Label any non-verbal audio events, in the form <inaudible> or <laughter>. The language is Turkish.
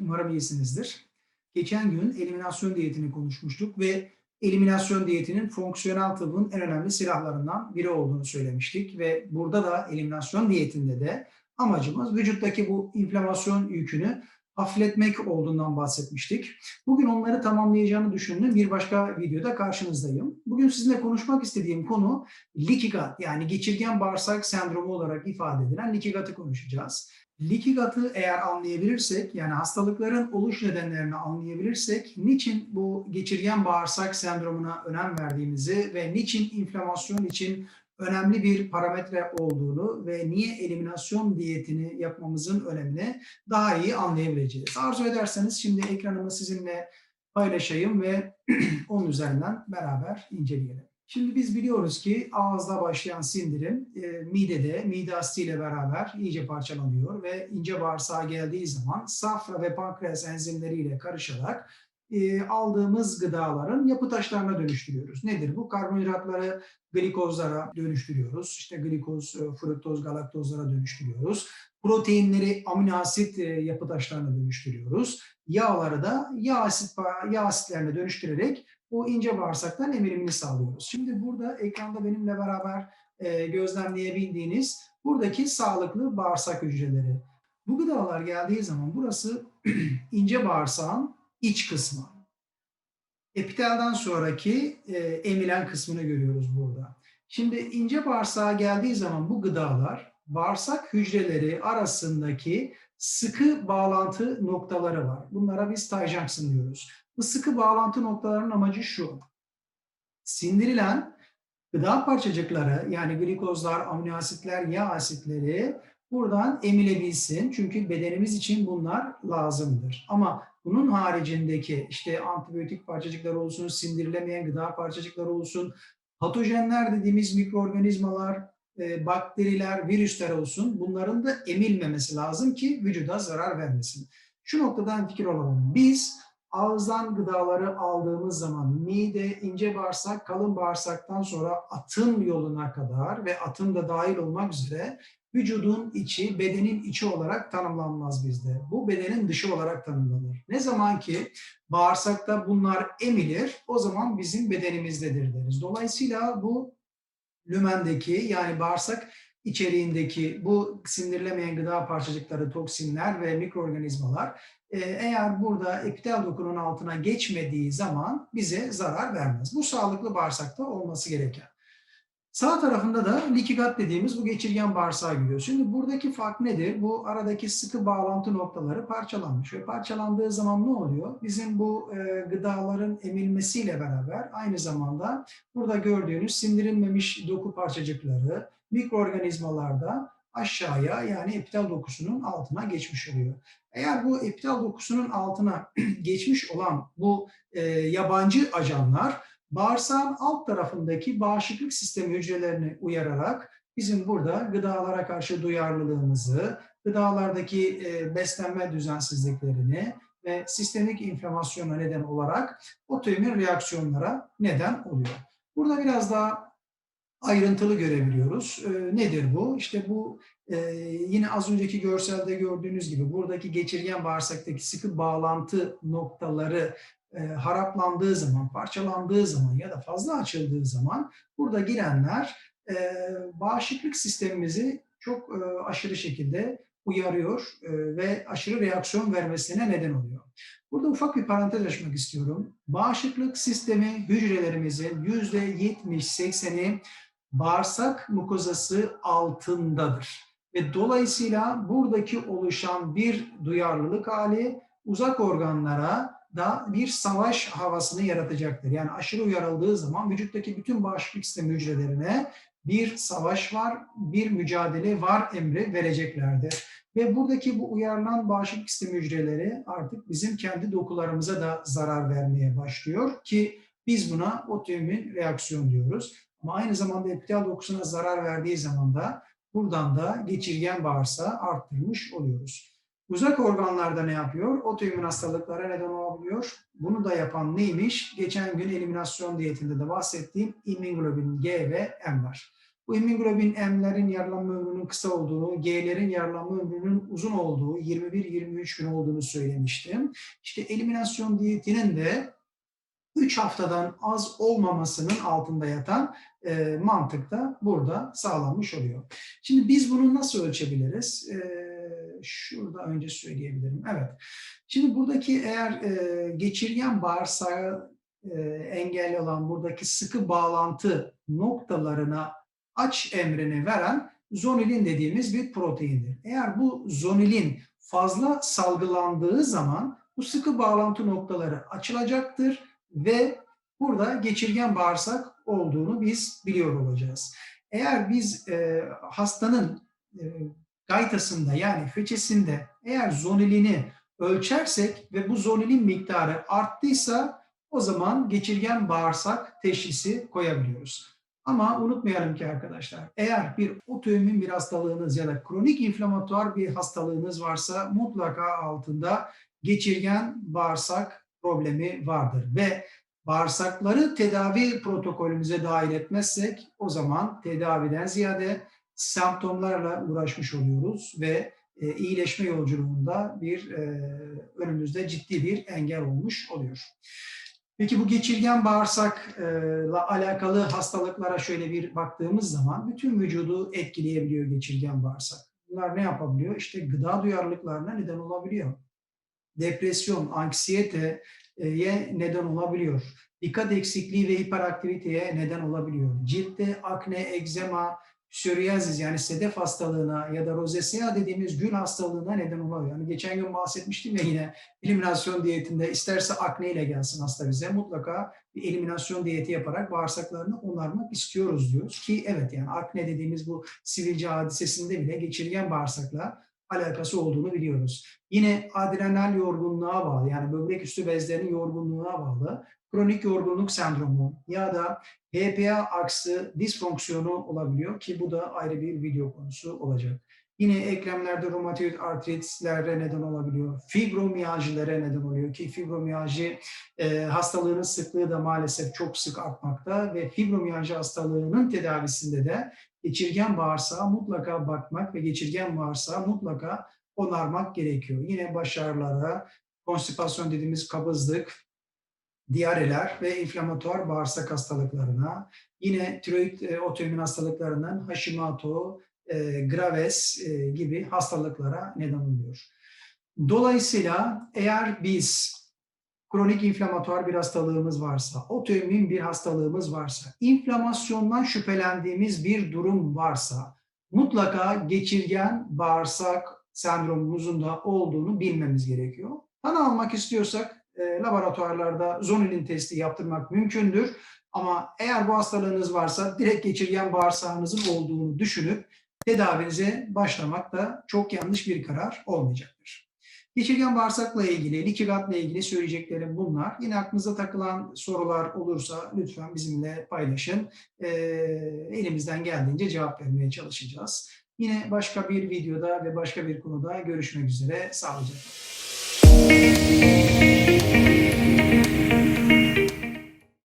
Umarım iyisinizdir. Geçen gün eliminasyon diyetini konuşmuştuk ve eliminasyon diyetinin fonksiyonel tıbbın en önemli silahlarından biri olduğunu söylemiştik ve burada da eliminasyon diyetinde de amacımız vücuttaki bu inflamasyon yükünü hafifletmek olduğundan bahsetmiştik. Bugün onları tamamlayacağını düşündüğüm bir başka videoda karşınızdayım. Bugün sizinle konuşmak istediğim konu leaky gut yani geçirgen bağırsak sendromu olarak ifade edilen leaky gut'ı konuşacağız. Leaky gut'ı eğer anlayabilirsek yani hastalıkların oluş nedenlerini anlayabilirsek niçin bu geçirgen bağırsak sendromuna önem verdiğimizi ve niçin inflamasyon için önemli bir parametre olduğunu ve niye eliminasyon diyetini yapmamızın önemini daha iyi anlayabileceğiz. Arzu ederseniz şimdi ekranımı sizinle paylaşayım ve <clears throat> onun üzerinden beraber inceleyelim. Şimdi biz biliyoruz ki ağızda başlayan sindirim e, midede, mide asitiyle beraber iyice parçalanıyor ve ince bağırsağa geldiği zaman safra ve pankreas enzimleriyle karışarak e, aldığımız gıdaların yapı taşlarına dönüştürüyoruz. Nedir bu? Karbonhidratları glikozlara dönüştürüyoruz. İşte glikoz, e, fruktoz, galaktozlara dönüştürüyoruz. Proteinleri amino asit e, yapı taşlarına dönüştürüyoruz. Yağları da yağ, asit, yağ asitlerine dönüştürerek bu ince bağırsaktan emilimini sağlıyoruz. Şimdi burada ekranda benimle beraber gözlemleyebildiğiniz buradaki sağlıklı bağırsak hücreleri. Bu gıdalar geldiği zaman burası <clears throat> ince bağırsağın iç kısmı. Epitelden sonraki e, emilen kısmını görüyoruz burada. Şimdi ince bağırsağa geldiği zaman bu gıdalar bağırsak hücreleri arasındaki sıkı bağlantı noktaları var. Bunlara biz Tay-Junction diyoruz. Bu sıkı bağlantı noktalarının amacı şu. Sindirilen gıda parçacıkları yani glikozlar, amino asitler, yağ asitleri buradan emilebilsin. Çünkü bedenimiz için bunlar lazımdır. Ama bunun haricindeki işte antibiyotik parçacıklar olsun, sindirilemeyen gıda parçacıkları olsun, patojenler dediğimiz mikroorganizmalar, e, bakteriler, virüsler olsun bunların da emilmemesi lazım ki vücuda zarar vermesin. Şu noktadan fikir olalım. Biz ağızdan gıdaları aldığımız zaman mide, ince bağırsak, kalın bağırsaktan sonra atım yoluna kadar ve atım da dahil olmak üzere vücudun içi, bedenin içi olarak tanımlanmaz bizde. Bu bedenin dışı olarak tanımlanır. Ne zaman ki bağırsakta bunlar emilir, o zaman bizim bedenimizdedir deriz. Dolayısıyla bu lümendeki yani bağırsak içeriğindeki bu sindirilemeyen gıda parçacıkları, toksinler ve mikroorganizmalar e, eğer burada epitel dokunun altına geçmediği zaman bize zarar vermez. Bu sağlıklı bağırsakta olması gereken. Sağ tarafında da likigat dediğimiz bu geçirgen bağırsağa giriyor. Şimdi buradaki fark nedir? Bu aradaki sıkı bağlantı noktaları parçalanmış ve parçalandığı zaman ne oluyor? Bizim bu e, gıdaların emilmesiyle beraber aynı zamanda burada gördüğünüz sindirilmemiş doku parçacıkları mikroorganizmalarda aşağıya yani epitel dokusunun altına geçmiş oluyor. Eğer bu epitel dokusunun altına <clears throat> geçmiş olan bu e, yabancı ajanlar bağırsağın alt tarafındaki bağışıklık sistemi hücrelerini uyararak bizim burada gıdalara karşı duyarlılığımızı, gıdalardaki e, beslenme düzensizliklerini ve sistemik inflamasyona neden olarak otoimmün reaksiyonlara neden oluyor. Burada biraz daha ayrıntılı görebiliyoruz. E, nedir bu? İşte bu e, yine az önceki görselde gördüğünüz gibi buradaki geçirgen bağırsaktaki sıkı bağlantı noktaları e, haraplandığı zaman, parçalandığı zaman ya da fazla açıldığı zaman burada girenler e, bağışıklık sistemimizi çok e, aşırı şekilde uyarıyor ve aşırı reaksiyon vermesine neden oluyor. Burada ufak bir parantez açmak istiyorum. Bağışıklık sistemi hücrelerimizin %70-80'i bağırsak mukozası altındadır. Ve dolayısıyla buradaki oluşan bir duyarlılık hali uzak organlara da bir savaş havasını yaratacaktır. Yani aşırı uyarıldığı zaman vücuttaki bütün bağışıklık sistemi hücrelerine bir savaş var, bir mücadele var emri vereceklerdir. Ve buradaki bu uyarılan bağışıklık sistemi hücreleri artık bizim kendi dokularımıza da zarar vermeye başlıyor ki biz buna otoimmün reaksiyon diyoruz. Ama aynı zamanda epitel dokusuna zarar verdiği zaman da buradan da geçirgen bağırsağı arttırmış oluyoruz. Uzak organlarda ne yapıyor? Otoimmün hastalıklara neden olabiliyor. Bunu da yapan neymiş? Geçen gün eliminasyon diyetinde de bahsettiğim immunoglobulin G ve M var. Bu hemoglobin M'lerin yaralanma ömrünün kısa olduğunu, G'lerin yaralanma ömrünün uzun olduğu, 21-23 gün olduğunu söylemiştim. İşte eliminasyon diyetinin de 3 haftadan az olmamasının altında yatan e, mantık da burada sağlanmış oluyor. Şimdi biz bunu nasıl ölçebiliriz? E, şurada önce söyleyebilirim. Evet. Şimdi buradaki eğer e, geçirgen bağırsağı e, engelli olan buradaki sıkı bağlantı noktalarına aç emrini veren zonulin dediğimiz bir proteindir. Eğer bu zonulin fazla salgılandığı zaman bu sıkı bağlantı noktaları açılacaktır ve burada geçirgen bağırsak olduğunu biz biliyor olacağız. Eğer biz e, hastanın e, gaytasında yani feçesinde eğer zonulini ölçersek ve bu zonulin miktarı arttıysa o zaman geçirgen bağırsak teşhisi koyabiliyoruz. Ama unutmayalım ki arkadaşlar eğer bir otoimmün bir hastalığınız ya da kronik inflamatuar bir hastalığınız varsa mutlaka altında geçirgen bağırsak problemi vardır ve bağırsakları tedavi protokolümüze dahil etmezsek o zaman tedaviden ziyade semptomlarla uğraşmış oluyoruz ve e, iyileşme yolculuğunda bir e, önümüzde ciddi bir engel olmuş oluyor. Peki bu geçirgen bağırsakla alakalı hastalıklara şöyle bir baktığımız zaman bütün vücudu etkileyebiliyor geçirgen bağırsak. Bunlar ne yapabiliyor? İşte gıda duyarlılıklarına neden olabiliyor. Depresyon, anksiyeteye neden olabiliyor. Dikkat eksikliği ve hiperaktiviteye neden olabiliyor. Ciltte akne, egzema, psoriasis yani sedef hastalığına ya da rozesea dediğimiz gül hastalığına neden olabilir. Yani geçen gün bahsetmiştim ya yine eliminasyon diyetinde isterse akne ile gelsin hasta bize mutlaka bir eliminasyon diyeti yaparak bağırsaklarını onarmak istiyoruz diyoruz ki evet yani akne dediğimiz bu sivilce hadisesinde bile geçirgen bağırsakla alakası olduğunu biliyoruz. Yine adrenal yorgunluğa bağlı yani böbrek üstü bezlerinin yorgunluğuna bağlı kronik yorgunluk sendromu ya da HPA aksı disfonksiyonu olabiliyor ki bu da ayrı bir video konusu olacak. Yine eklemlerde romatoid artritlere neden olabiliyor. Fibromiyajilere neden oluyor ki fibromiyajı e, hastalığının sıklığı da maalesef çok sık artmakta ve fibromiyajı hastalığının tedavisinde de geçirgen bağırsağa mutlaka bakmak ve geçirgen bağırsağı mutlaka onarmak gerekiyor. Yine başarılara, konstipasyon dediğimiz kabızlık, diyareler ve inflamatuar bağırsak hastalıklarına, yine tiroid e, otoimmün hastalıklarından Hashimoto, e, Graves e, gibi hastalıklara neden oluyor. Dolayısıyla eğer biz kronik inflamatuar bir hastalığımız varsa, otoimmün bir hastalığımız varsa, inflamasyondan şüphelendiğimiz bir durum varsa, mutlaka geçirgen bağırsak sendromumuzun da olduğunu bilmemiz gerekiyor. Tanı almak istiyorsak e, laboratuvarlarda zonulin testi yaptırmak mümkündür. Ama eğer bu hastalığınız varsa direkt geçirgen bağırsağınızın olduğunu düşünüp tedavinize başlamak da çok yanlış bir karar olmayacaktır. Geçirgen bağırsakla ilgili, likigatla ilgili söyleyeceklerim bunlar. Yine aklınıza takılan sorular olursa lütfen bizimle paylaşın. E, elimizden geldiğince cevap vermeye çalışacağız. Yine başka bir videoda ve başka bir konuda görüşmek üzere. Sağlıcakla.